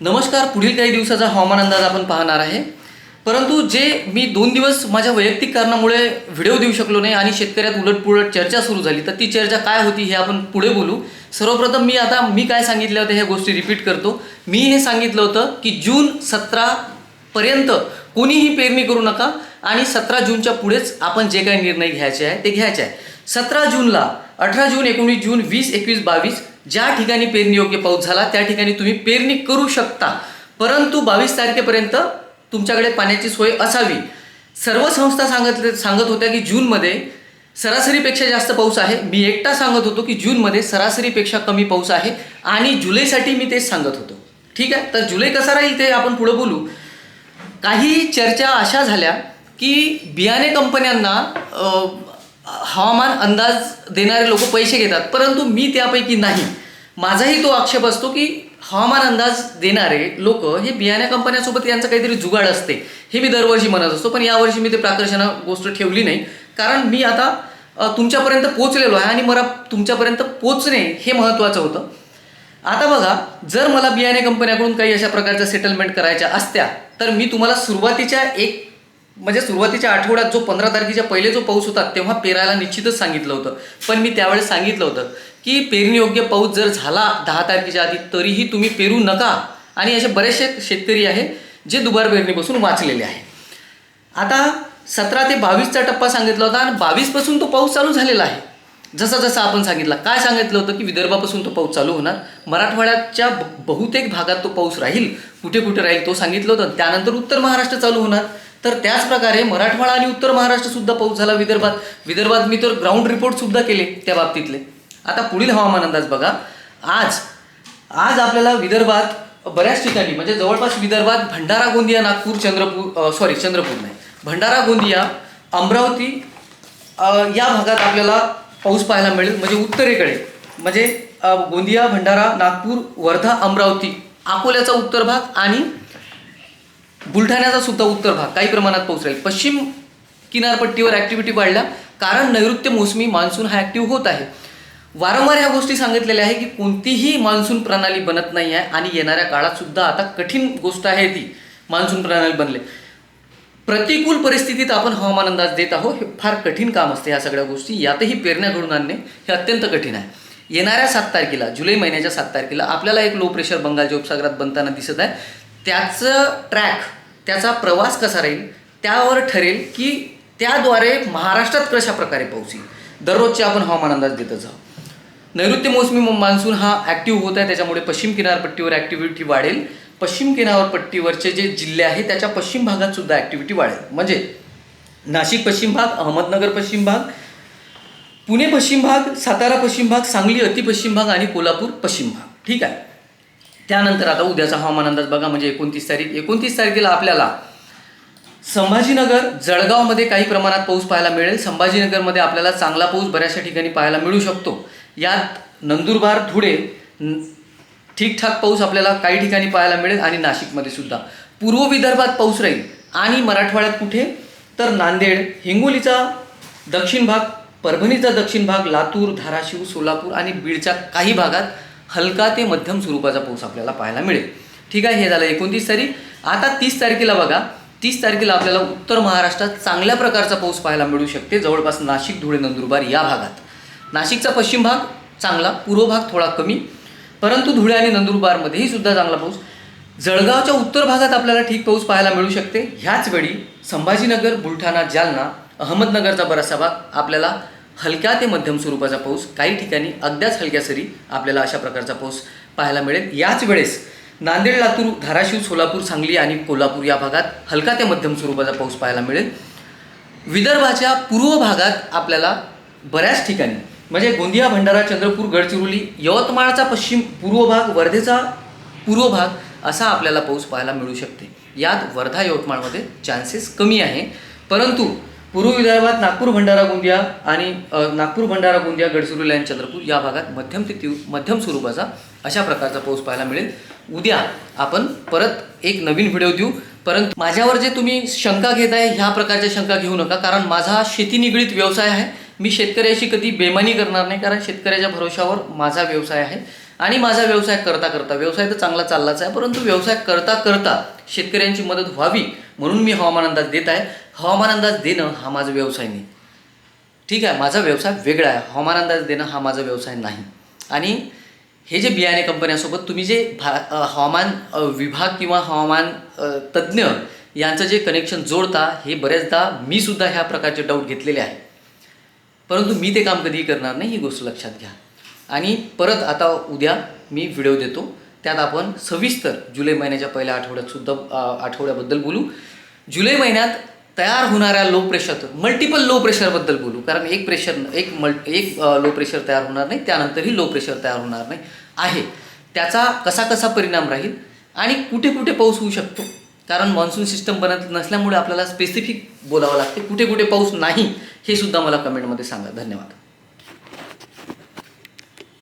नमस्कार पुढील काही दिवसाचा हवामान अंदाज आपण पाहणार आहे. परंतु जे मी दोन दिवस माझ्या वैयक्तिक कारणामुळे व्हिडिओ देऊ शकलो नाही आणि शेतकऱ्यात उलटपुलट चर्चा सुरू झाली तर ती चर्चा काय होती हे आपण पुढे बोलू. सर्वप्रथम मी आता मी काय सांगितलं होतं ह्या गोष्टी रिपीट करतो. मी हे सांगितलं होतं की जून सतरा पर्यंत कोणीही पेरणी करू नका आणि सतरा जूनच्या पुढेच आपण जे काही निर्णय घ्यायचे आहे ते घ्यायचे आहे. सतरा जूनला अठरा जून एकोणीस जून वीस एकवीस बावीस ज्या ठिकाणी पेरणी योग्य पाऊस झाला त्या ठिकाणी तुम्ही पेरणी करू शकता. परंतु बावीस तारखेपर्यंत तुमच्याकडे पाण्याची सोय असावी. सर्व संस्था सांगत सांगत होत्या की जूनमध्ये सरासरीपेक्षा जास्त पाऊस आहे. मी एकटा सांगत होतो की जूनमध्ये सरासरीपेक्षा कमी पाऊस आहे आणि जुलैसाठी मी तेच सांगत होतो. ठीक आहे? तर जुलै कसा राहील ते आपण पुढं बोलू. काही चर्चा अशा झाल्या की बियाणे कंपन्यांना हवामान अंदाज देणारे लोक पैसे घेतात परंतु मी त्यापैकी नाही. माझाही तो आक्षेप असतो की हवामान अंदाज देणारे लोक हे बियाण्या कंपन्यासोबत यांचं काहीतरी जुगाड असते हे मी दरवर्षी म्हणत असतो पण यावर्षी मी ते प्राकर्षणा गोष्ट ठेवली नाही. कारण मी आता तुमच्यापर्यंत पोचलेलो आहे आणि मला तुमच्यापर्यंत पोचणे हे महत्त्वाचं होतं. आता बघा जर मला बियाणे कंपन्याकडून काही अशा प्रकारच्या सेटलमेंट करायच्या असत्या तर मी तुम्हाला सुरुवातीच्या एक म्हणजे सुरुवातीच्या आठवड्यात जो पंधरा तारखेच्या पहिले जो पाऊस होता तेव्हा पेरायला निश्चितच सांगितलं होतं. पण मी त्यावेळेस सांगितलं होतं की पेरणीयोग्य पाऊस जर झाला दहा तारखेच्या आधी तरीही तुम्ही पेरू नका. आणि असे बरेचसे शेतकरी आहे जे दुबार पेरणीपासून वाचलेले आहे. आता सतरा ते बावीसचा टप्पा सांगितला होता आणि बावीसपासून तो पाऊस चालू झालेला आहे. जसं जसं आपण सांगितला काय सांगितलं होतं की विदर्भापासून तो पाऊस चालू होणार? मराठवाड्याच्या बहुतेक भागात तो पाऊस राहील. कुठे कुठे राहील तो सांगितलं होतं. त्यानंतर उत्तर महाराष्ट्र चालू होणार. तर त्याचप्रकारे मराठवाडा आणि उत्तर महाराष्ट्र सुद्धा पाऊस झाला विदर्भात. विदर्भात मी तर ग्राउंड रिपोर्ट सुद्धा केले त्या बाबतीतले. आता पुढील हवामान अंदाज बघा. आज आज आपल्याला विदर्भात बऱ्याच ठिकाणी म्हणजे जवळपास विदर्भात भंडारा गोंदिया नागपूर चंद्रपूर सॉरी चंद्रपूर नाही. भंडारा गोंदिया अमरावती या भागात आपल्याला पाऊस पाहायला मिळेल. म्हणजे उत्तरेकडे म्हणजे गोंदिया भंडारा नागपूर वर्धा अमरावती अकोल्याचा उत्तर भाग आणि बुलढाण्याचा सुद्धा उत्तर भाग काही प्रमाणात पाऊस राहील. पश्चिम किनारपट्टीवर ॲक्टिव्हिटी वाढल्या कारण नैऋत्य मोसमी मान्सून हा ॲक्टिव्ह होत आहे. वारंवार ह्या गोष्टी सांगितलेल्या आहे की कोणतीही मान्सून प्रणाली बनत नाही आहे आणि येणाऱ्या काळात सुद्धा आता कठीण गोष्ट आहे ती मान्सून प्रणाली बनले. प्रतिकूल परिस्थितीत आपण हवामान अंदाज देत आहोत. हे फार कठीण काम असते ह्या सगळ्या गोष्टी. यातही पेरण्या घडून आणणे हे अत्यंत कठीण आहे. येणाऱ्या सात तारखेला जुलै महिन्याच्या सात तारखेला आपल्याला एक लो प्रेशर बंगालच्या उपसागरात बनताना दिसत आहे. त्याचं ट्रॅक त्याचा प्रवास कसा राहील त्यावर ठरेल की त्याद्वारे महाराष्ट्रात कशा प्रकारे पाऊस येईल दररोजचे आपण हवामान अंदाज देतच आहोत. नैऋत्य मोसमी मान्सून हा ॲक्टिव्ह होत आहे त्याच्यामुळे पश्चिम किनारपट्टीवर ॲक्टिव्हिटी वाढेल. पश्चिम किनारपट्टीवरचे जे जिल्हे आहेत त्याच्या पश्चिम भागात सुद्धा ॲक्टिव्हिटी वाढेल. म्हणजे नाशिक पश्चिम भाग अहमदनगर पश्चिम भाग पुणे पश्चिम भाग सातारा पश्चिम भाग सांगली अतिपश्चिम भाग आणि कोल्हापूर पश्चिम भाग. ठीक आहे? त्यानंतर आता उद्याचा हवामान अंदाज बघा म्हणजे एकोणतीस तारीख एकोणतीस तारखेला आपल्याला संभाजीनगर जळगावमध्ये काही प्रमाणात पाऊस पाहायला मिळेल. संभाजीनगरमध्ये आपल्याला चांगला पाऊस बऱ्याचशा ठिकाणी पाहायला मिळू शकतो. यात नंदुरबार धुळे ठीकठाक पाऊस आपल्याला काही ठिकाणी पाहायला मिळेल आणि नाशिकमध्ये सुद्धा. पूर्व विदर्भात पाऊस राहील आणि मराठवाड्यात कुठे? तर नांदेड हिंगोलीचा दक्षिण भाग परभणीचा दक्षिण भाग लातूर धाराशिव सोलापूर आणि बीडच्या काही भागात हलका ते मध्यम स्वरूपाचा पाऊस आपल्याला पाहायला मिळेल. ठीक आहे हे झालं एकोणतीस तारीख. आता तीस तारखेला बघा तीस तारखेला आपल्याला उत्तर महाराष्ट्रात चांगल्या प्रकारचा पाऊस पाहायला मिळू शकते जवळपास नाशिक धुळे नंदुरबार या भागात. नाशिकचा पश्चिम भाग चांगला पूर्व भाग थोडा कमी परंतु धुळे आणि नंदुरबारमध्येही सुद्धा चांगला पाऊस. जळगावच्या उत्तर भागात आपल्याला ठीक पाऊस पाहायला मिळू शकते. ह्याच वेळी संभाजीनगर बुलढाणा जालना अहमदनगरचा बराचसा भाग आपल्याला हलक्या ते मध्यम स्वरूपाचा पाऊस काही ठिकाणी अगद्याच हलक्या सरी आपल्याला अशा प्रकारचा पाऊस पाहायला मिळेल. याच वेळेस नांदेड लातूर धाराशिव सोलापूर सांगली आणि कोल्हापूर या भागात हलका ते मध्यम स्वरूपाचा पाऊस पाहायला मिळेल. विदर्भाच्या पूर्व भागात आपल्याला बऱ्याच ठिकाणी म्हणजे गोंदिया भंडारा चंद्रपूर गडचिरोली यवतमाळचा पश्चिम पूर्व भाग वर्धेचा पूर्व भाग असा आपल्याला पाऊस पाहायला मिळू शकते. यात वर्धा यवतमाळमध्ये चान्सेस कमी आहे. परंतु पूर्व विदर्भात नागपूर भंडारा गोंदिया आणि नागपूर भंडारा गोंदिया गडचिरोली आणि चंद्रपूर या भागात मध्यम ते तीव्र मध्यम स्वरूपाचा अशा प्रकारचा पाऊस पाहायला मिळेल. उद्या आपण परत एक नवीन व्हिडिओ देऊ. परंतु माझ्यावर जे तुम्ही शंका घेत आहे ह्या प्रकारच्या शंका घेऊ नका. कारण माझा शेती निगडीत व्यवसाय आहे. मी शेतकऱ्याशी कधी बेमानी करणार नाही. कारण शेतकऱ्याच्या भरोशावर माझा व्यवसाय आहे. आणि माझा व्यवसाय करता करता व्यवसाय तर चांगला चाललाच आहे. परंतु व्यवसाय करता करता शेतकऱ्यांची मदत व्हावी म्हणून मी हवामान अंदाज देत आहे. हवामान अंदाज देणं हा माझा व्यवसाय नाही. ठीक आहे माझा व्यवसाय वेगळा आहे. हवामान अंदाज देणं हा माझा व्यवसाय नाही. आणि हे जे बियाणे कंपन्यासोबत तुम्ही जे भा हवामान विभाग किंवा हवामान तज्ज्ञ यांचं जे कनेक्शन जोडता हे बऱ्याचदा मी सुद्धा ह्या प्रकारचे डाऊट घेतलेले आहे. परंतु मी ते काम कधीही करणार नाही ही गोष्ट लक्षात घ्या. आणि परत आता उद्या मी व्हिडिओ देतो. त्यात आपण सविस्तर जुलै महिन्याच्या पहिल्या आठवड्यात सुद्धा आठवड्याबद्दल बोलू. जुलै महिन्यात तयार होणाऱ्या लो प्रेशर मल्टिपल लो प्रेशरबद्दल बोलू. कारण एक प्रेशर एक मल एक लो प्रेशर तयार होणार नाही त्यानंतरही लो प्रेशर तयार होणार नाही आहे. त्याचा कसा कसा परिणाम राहील आणि कुठे कुठे पाऊस होऊ शकतो? कारण मान्सून सिस्टम बनत नसल्यामुळे आपल्याला स्पेसिफिक बोलावं लागते. कुठे कुठे पाऊस नाही हे सुद्धा मला कमेंटमध्ये सांगा. धन्यवाद.